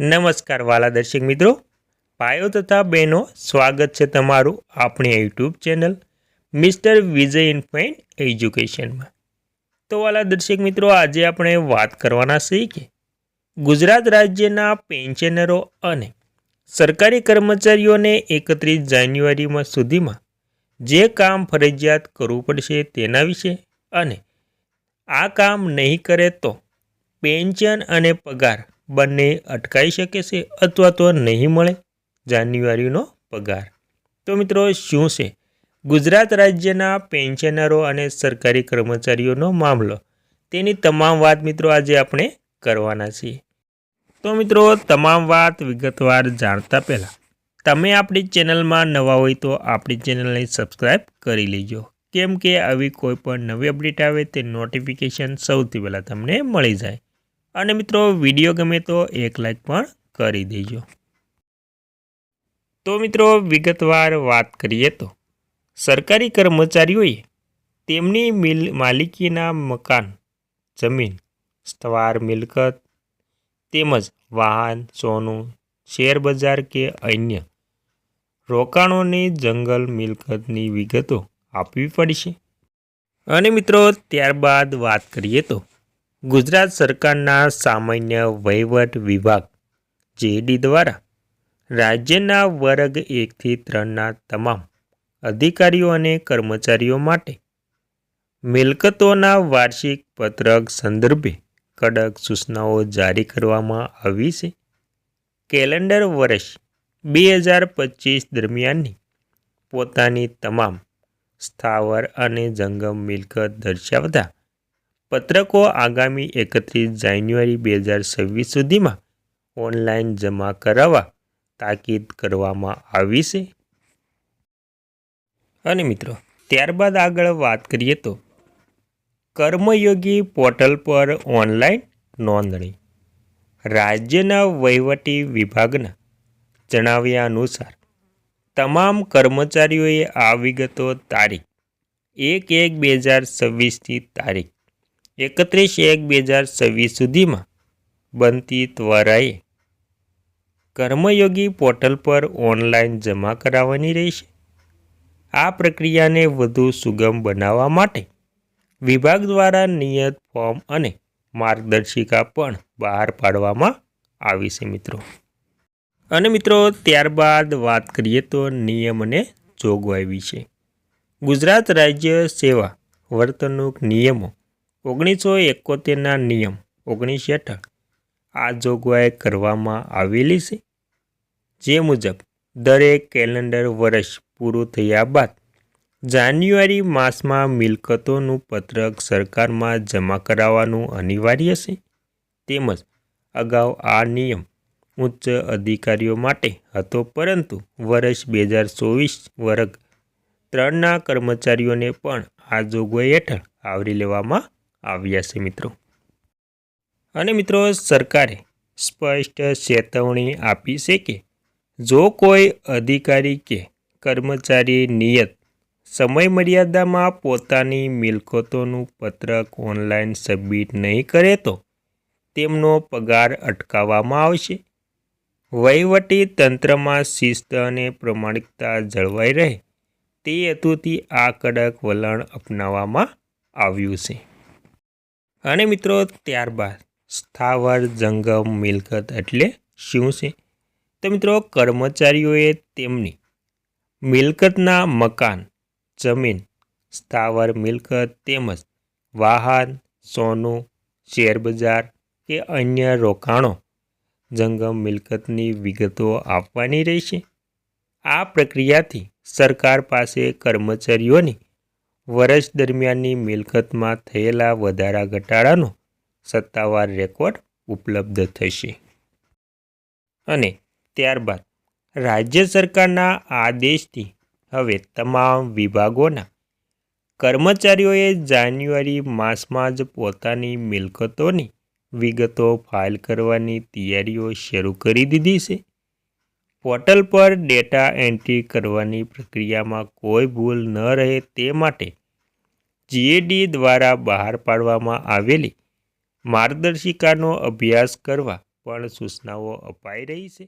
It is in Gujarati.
નમસ્કાર વાલા દર્શક મિત્રો. ભાઈઓ તથા બહેનો, સ્વાગત છે તમારું આપણી યુટ્યુબ ચેનલ મિસ્ટર વિજય ઇન્ફાઇન એજ્યુકેશનમાં. તો વાલા દર્શક મિત્રો, આજે આપણે વાત કરવાના છીએ કે ગુજરાત રાજ્યના પેન્શનરો અને સરકારી કર્મચારીઓને એકત્રીસ જાન્યુઆરીમાં સુધીમાં જે કામ ફરજિયાત કરવું પડશે તેના વિશે અને આ કામ નહીં કરે તો પેન્શન અને પગાર બંને અટકાઈ શકે છે અથવા તો નહીં મળે જાન્યુઆરીનો પગાર. તો મિત્રો, શું છે? ગુજરાત રાજ્યના પેન્શનરો અને સરકારી કર્મચારીઓનો મામલો. તેની તમામ વાત મિત્રો આજે આપણે કરવાના છીએ. તો મિત્રો, તમામ વાત વિગતવાર જાણતા પહેલાં, તમે આપણી ચેનલમાં નવા હોય તો આપણી ચેનલને સબસ્ક્રાઈબ કરી લેજો. કેમ કે આવી કોઈ પણ નવી અપડેટ આવે તે નોટિફિકેશન સૌથી પહેલાં તમને મળી જાય. અને મિત્રો વીડિયો ગમે તો એક લાઈક પણ કરી દેજો. તો મિત્રો, વિગતવાર વાત કરીએ તો, સરકારી કર્મચારીઓએ તેમની મિલ, માલિકીના મકાન, જમીન સ્થવાર મિલકત તેમજ વાહન, સોનું શેરબજાર કે અન્ય રોકાણોની જંગલ મિલકતની વિગતો આપવી પડશે. અને મિત્રો, ત્યારબાદ વાત કરીએ તો ગુજરાત સરકારના સામાન્ય વહીવટ વિભાગ જેડી દ્વારા રાજ્યના વર્ગ એકથી ત્રણના તમામ અધિકારીઓ અને કર્મચારીઓ માટે મિલકતોના વાર્ષિક પત્રક સંદર્ભે કડક સૂચનાઓ જારી કરવામાં આવી છે. કેલેન્ડર વર્ષ બે હજાર પચીસ દરમિયાનની પોતાની તમામ સ્થાવર અને જંગમ મિલકત દર્શાવતા પત્રકો આગામી એકત્રીસ જાન્યુઆરી બે હજાર છવ્વીસ સુધીમાં ઓનલાઈન જમા કરાવવા તાકીદ કરવામાં આવી છે. અને મિત્રો, ત્યારબાદ આગળ વાત કરીએ તો કર્મયોગી પોર્ટલ પર ઓનલાઈન નોંધણી. રાજ્યના વહીવટી વિભાગના જણાવ્યા અનુસાર, તમામ કર્મચારીઓએ આ વિગતો તારીખ એક એક બે હજાર છવ્વીસથી તારીખ એકત્રીસ એક બે હજાર છવ્વીસ સુધીમાં બનતી ત્વરાએ કર્મયોગી પોર્ટલ પર ઓનલાઈન જમા કરાવવાની રહેશે. આ પ્રક્રિયાને વધુ સુગમ બનાવવા માટે વિભાગ દ્વારા નિયત ફોર્મ અને માર્ગદર્શિકા પણ બહાર પાડવામાં આવી છે મિત્રો. અને મિત્રો, ત્યારબાદ વાત કરીએ તો નિયમ અને જોગવાઈ વિશે. ગુજરાત રાજ્ય સેવા વર્તણૂક નિયમો ઓગણીસો એકોતેરના નિયમ ઓગણીસ હેઠળ આ જોગવાઈ કરવામાં આવેલી છે. જે મુજબ, દરેક કેલેન્ડર વર્ષ પૂરું થયા બાદ જાન્યુઆરી માસમાં મિલકતોનું પત્રક સરકારમાં જમા કરાવવાનું અનિવાર્ય છે. તેમજ, અગાઉ આ નિયમ ઉચ્ચ અધિકારીઓ માટે હતો, પરંતુ વર્ષ બે હજાર ચોવીસ વર્ગ ત્રણના કર્મચારીઓને પણ આ જોગવાઈ હેઠળ આવરી લેવામાં આવ્યા છે મિત્રો. અને મિત્રો, સરકારે સ્પષ્ટ ચેતવણી આપી છે કે જો કોઈ અધિકારી કે કર્મચારી નિયત સમય મર્યાદામાં પોતાની મિલકતોનું પત્રક ઓનલાઈન સબમિટ નહીં કરે તો તેમનો પગાર અટકાવવામાં આવશે. વહીવટી તંત્રમાં શિસ્ત અને પ્રમાણિકતા જળવાઈ રહે તે હેતુથી આ કડક વલણ અપનાવવામાં આવ્યું છે. અને મિત્રો, ત્યારબાદ સ્થાવર, જંગમ, મિલકત એટલે શું છે? તો મિત્રો, કર્મચારીઓએ તેમની મિલકતના મકાન, જમીન, સ્થાવર, મિલકત તેમજ વાહન, સોનું, શેરબજાર કે અન્ય રોકાણો, જંગમ, મિલકતની વિગતો આપવાની રહેશે. આ પ્રક્રિયાથી સરકાર પાસે કર્મચારીઓની વર્ષ દરમિયાનની મિલકતમાં થયેલા વધારા ઘટાડાનો સત્તાવાર રેકોર્ડ ઉપલબ્ધ થશે. અને ત્યારબાદ રાજ્ય સરકારના આદેશથી હવે તમામ વિભાગોના કર્મચારીઓએ જાન્યુઆરી માસમાં જ પોતાની મિલકતોની વિગતો ફાઇલ કરવાની તૈયારીઓ શરૂ કરી દીધી છે. પોર્ટલ પર ડેટા એન્ટ્રી કરવાની પ્રક્રિયામાં કોઈ ભૂલ ન રહે તે માટે જીએડી દ્વારા બહાર પાડવામાં આવેલી માર્ગદર્શિકાનો અભ્યાસ કરવા પણ સૂચનાઓ અપાઈ રહી છે.